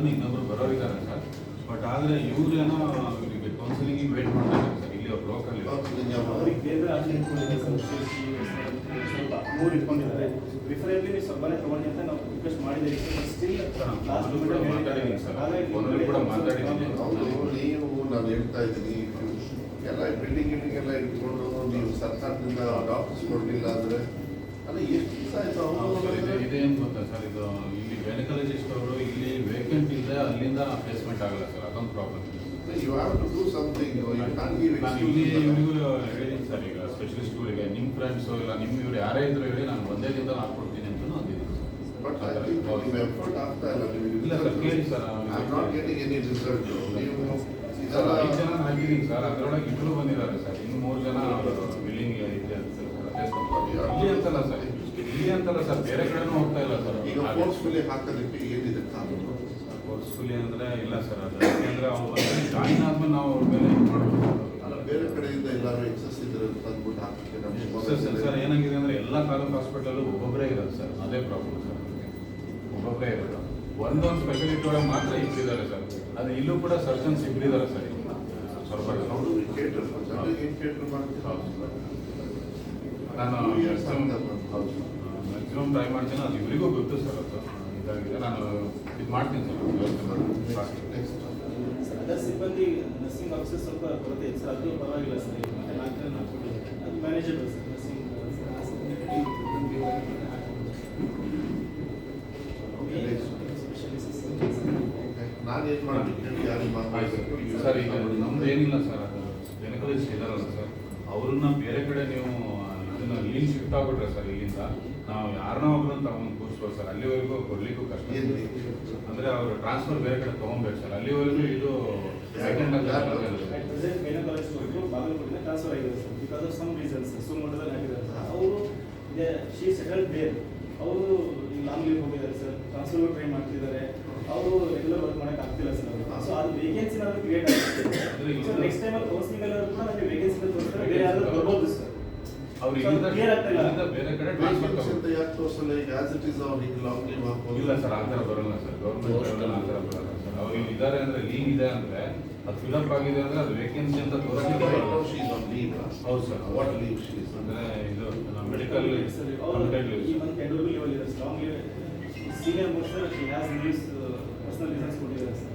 ಅಂದ್ರೂ ಇನ್ನೊಬ್ರು ಬರೋರಿದ್ದಾರೆ sir. But ಆದ್ರೆ ಇವ್ರೇನೋ ಇವರಿಗೆ ಕೌನ್ಸಿಲಿಂಗ್ ವೇಟ್ ಮಾಡ್ತಾ ಇದ್ದಾರೆ ಸರ್. ಇಲ್ಲಿ ಅವ್ರು ಲೋಕಲ್ ಸ್ವಲ್ಪ ಮೂರು ಇಟ್ಕೊಂಡಿದ್ದಾರೆ. ಪ್ರಿಫರೆಬ್ಲಿ ನೀವು ಸ್ವಲ್ಪನೇ ತಗೊಳ್ಳಿ ಅಂತ ನಾವು ರಿಕ್ವೆಸ್ಟ್ ಮಾಡಿದ್ದೀವಿ ಸ್ಟಿಲ್ ನೀವು ನಾನು ಹೇಳ್ತಾ ಇದ್ದೀನಿ ಎಲ್ಲ ಬಿಲ್ಡಿಂಗ್ ಗಿಲ್ಡಿಂಗ್ ಎಲ್ಲ ಇಟ್ಕೊಂಡು ನೀವು ಸರ್ಕಾರದಿಂದ ಡಾಕ್ಟರ್ಸ್ ಕೊಡಲಿಲ್ಲ ಅಂದ್ರೆ ಅಲ್ಲ ಎಷ್ಟು ದಿವಸ ಆಯ್ತು? ಇದೆ ಅವರು ಇದೆ ಏನು ಗೊತ್ತಾ ಸರ್? ಇದು ಇಲ್ಲಿ ಗೈನಕಾಲಜಿಸ್ಟ್ ಅವರು ಅಲ್ಲಿಂದ ಪ್ಲೇಸ್ಮೆಂಟ್ ಆಗಲ್ಲ ಸರ್ ಅದೊಂದು problem you have to do something you be ನಾನು ಇಲ್ಲಿ ಇವ್ರಿಗೂ ಹೇಳಿದ್ದೀನಿ ಸರ್ ಈಗ ಸ್ಪೆಷಲಿಸ್ಟ್ಗಳಿಗೆ ನಿಮ್ಮ ಫ್ರೆಂಡ್ಸು ಇಲ್ಲ ನಿಮ್ಮ ಇವ್ರು ಯಾರೇ ಇದ್ರು ಹೇಳಿ ನಾನು ಒಂದೇ ದಿನ ಹಾಕ್ಕೊಡ್ತೀನಿ ಅಂತ ಅಂದಿದ್ದೀನಿ ಬಟ್ ಐ ಥಿಂಕ್ ನಿಮ್ಮ ಎಫರ್ಟ್ ಆಗ್ತಾ ಇಲ್ಲ ಇಲ್ಲ ಸರ್ ಕೇಳಿ sir I am not getting any result ನೀವು ಸರ್ ಇದೆಲ್ಲ ಐದು ಜನ ಹಾಕಿದ್ದೀನಿ ಸರ್ ಅದರೊಳಗೆ ಇಬ್ಬರು ಬಂದಿದ್ದಾರೆ ಸರ್. ಇನ್ನು ಮೂರು ಜನ ಬಿಲ್ಲಿಂಗ್ ಇದೆ ಅಂತ ಸರ್ ಇಲ್ಲಿ ಅಂತಲ್ಲ ಸರ್ ಇಲ್ಲಿ ಅಂತಲ್ಲ ಸರ್ ಬೇರೆ ಕಡೆನೂ ಹೋಗ್ತಾ ಇಲ್ಲ ಸರ್. ಈಗ ಫೋರ್ಸ್ಫುಲಿ ಹಾಕೋದಕ್ಕೆ ಏನಿದೆ ಕಾನೂನು ಫೋರ್ಸ್ಫುಲಿ ಅಂದ್ರೆ ಇಲ್ಲ ಸರ್ ಅದು. ಯಾಕೆಂದ್ರೆ ಅವ್ರು ಜಾಯಿನ್ ಆದ್ಮೇಲೆ ನಾವು ಅವ್ರ ಮೇಲೆ ಇದು ಮಾಡ್ಬೇಕು. ಅಲ್ಲ ಬೇರೆ ಕಡೆಯಿಂದ ಎಲ್ಲರೂ ಎಕ್ಸಸ್ ಇದ್ರೆ ತಂದ್ಬಿಟ್ಟು ಹಾಕಕ್ಕೆ ಸರ್ ಸರ್ ಸರ್ ಏನಾಗಿದೆ ಅಂದ್ರೆ ಎಲ್ಲ ತಾಲೂಕು ಹಾಸ್ಪಿಟಲ್ ಒಬ್ಬೊಬ್ಬರೇ ಇರೋದು ಸರ್ ಅದೇ ಪ್ರಾಬ್ಲಮ್ ಸರ್ ಒಬ್ಬೊಬ್ಬರೇ ಇರೋದು. ಒಂದೊಂದು ಸ್ಪೆಷಲಿಟಿ ಒಳಗೆ ಮಾತ್ರ ಇಟ್ಟಿದ್ದಾರೆ ಸರ್. ಅದು ಇಲ್ಲೂ ಕೂಡ ಸರ್ಜನ್ ಇಬ್ಬರಿದ್ದಾರೆ ಸರ್ ಈಗ ಸ್ವಲ್ಪ ಕೇಟರ್ ಮಾಡ್ತೀರಾ? ಹೌದು ಸರ್. ನಾನು. ಮ್ಯಾಕ್ಸಿಮಮ್ ಟ್ರೈ ಮಾಡ್ತೀನಿ ಅದು ಇವರಿಗೂ ಗೊತ್ತು ಸರ್ ಅದು. ಇದಾಗಿದೆ. ನಾನು ಇದು ಮಾಡ್ತೀನಿ ಸಿಬ್ಬಂದಿ ನರ್ಸಿಂಗ್ ಆಫೀಸರ್ ಸ್ವಲ್ಪ ಕೊರತೆ ಇದೆ. ಸರ್ ಅದು ಪರವಾಗಿಲ್ಲ ಸರ್. ಈಗ ಮತ್ತೆ ನಾಲ್ಕು ಜನ. ಅದು ಮ್ಯಾನೇಜಬಲ್ ಸರ್ ನರ್ಸಿಂಗ್. ನಾನು ಏನು ಸರ್ ಈಗ ನಮ್ದು ಏನಿಲ್ಲ ಸರ್ ಅದು ವೆನಿಕಲಿಸ್ಟ್ ಇದಾರಲ್ಲ ಸರ್. ಅವ್ರನ್ನ ಬೇರೆ ಕಡೆ ನೀವು ಇದನ್ನ ಇಲ್ಲಿ ಶಿಫ್ಟ್ ಆಗ್ಬಿಟ್ರೆ ಸರ್ ಇಲ್ಲಿಂದ. ನಾವು ಯಾರನ್ನೋ ಒಬ್ಬರು ತಗೊಂಡು ಕೂರಿಸ್ಬೋದು ಸರ್ ಅಲ್ಲಿವರೆಗೂ ಕೊಡ್ಲಿಕ್ಕೂ ಕಷ್ಟ ಅಂದ್ರೆ ಅವರು ಟ್ರಾನ್ಸ್ಫರ್ ಬೇರೆ ಕಡೆ ತಗೊಬೇಕು ಸರ್ ಅಲ್ಲಿವರೆಗೂ ಇದು ಟ್ರಾನ್ಸ್ಫರ್ ಆಗಿದೆ sir. Because of some reasons ಸುಮಂಡಲದಲ್ಲಿ ಆಗಿದ್ದಾರೆ ಸರ್ ಅವರು ಶಿ ಸೆಟಲ್ ಬೇರ್ ಅವರು ಲಾಂಗ್ ಲೀವ್ ಹೋಗಿದ್ದಾರೆ ಸರ್ ಟ್ರಾನ್ಸ್ಫರ್ ಟ್ರೈ ಮಾಡ್ತಿದ್ದಾರೆ. ಅವರು ರೆಗ್ಯುಲರ್ ವರ್ಕ್ ಮಾಡಕ್ಕೆ ಆಗ್ತಿಲ್ಲ ಸರ್. ಸೊ ಅದು ವೇಕೆನ್ಸಿ ಕ್ರಿಯೇಟ್ ಆಗುತ್ತೆ ಸೊ ನೆಕ್ಸ್ಟ್ ಟೈಮ್ ಅಲ್ಲಿ ಕೌನ್ಸಿಲಿಂಗ್ ಅಲ್ಲಿ ಕೂಡ ನಮಗೆ ವೇಕೆನ್ಸಿ ತೋರಿಸ್ತಾರೆ ಬೇರೆ ಯಾರು ಬರ್ಬೋದು ಸರ್ ಅವ್ರು So, ಇಲ್ಲಿಂದ clear ಆಗ್ತಾ ಇಲ್ಲ. ಇಲ್ಲಿಂದ ಬೇರೆ ಕಡೆ ಯಾಕೆ ತೋರಿಸಲ್ಲ? ಈಗ ಆಸ್ ಇಟ್ ಇಸ್ ಅವ್ರು ಲಾಂಗ್ ಲೀವ್ ಇಲ್ಲ ಸರ್ ಆ ಥರ ಬರಲ್ಲ ಸರ್. ಗೌರ್ಮೆಂಟ್ ಆ ಥರ ಬರಲ್ಲ ಸರ್. ಅವ್ರು ಇಲ್ಲಿ ಇದ್ದಾರೆ ಅಂದ್ರೆ ಲೀವ್ ಇದೆ ಅಂದ್ರೆ ಅದು ಫಿಲಪ್ ಆಗಿದೆ ಅಂದ್ರೆ ಅದು ವೇಕೆನ್ಸಿ ಅಂತ ತೋರಿಸಿದ್ರೆ ಲೀವ್ ಹೌದು sir. What leave she is ಅಂದ್ರೆ ಇದು medical senior most she has leaves personal reasons ಕೊಟ್ಟಿದ್ದಾರೆ ಸರ್.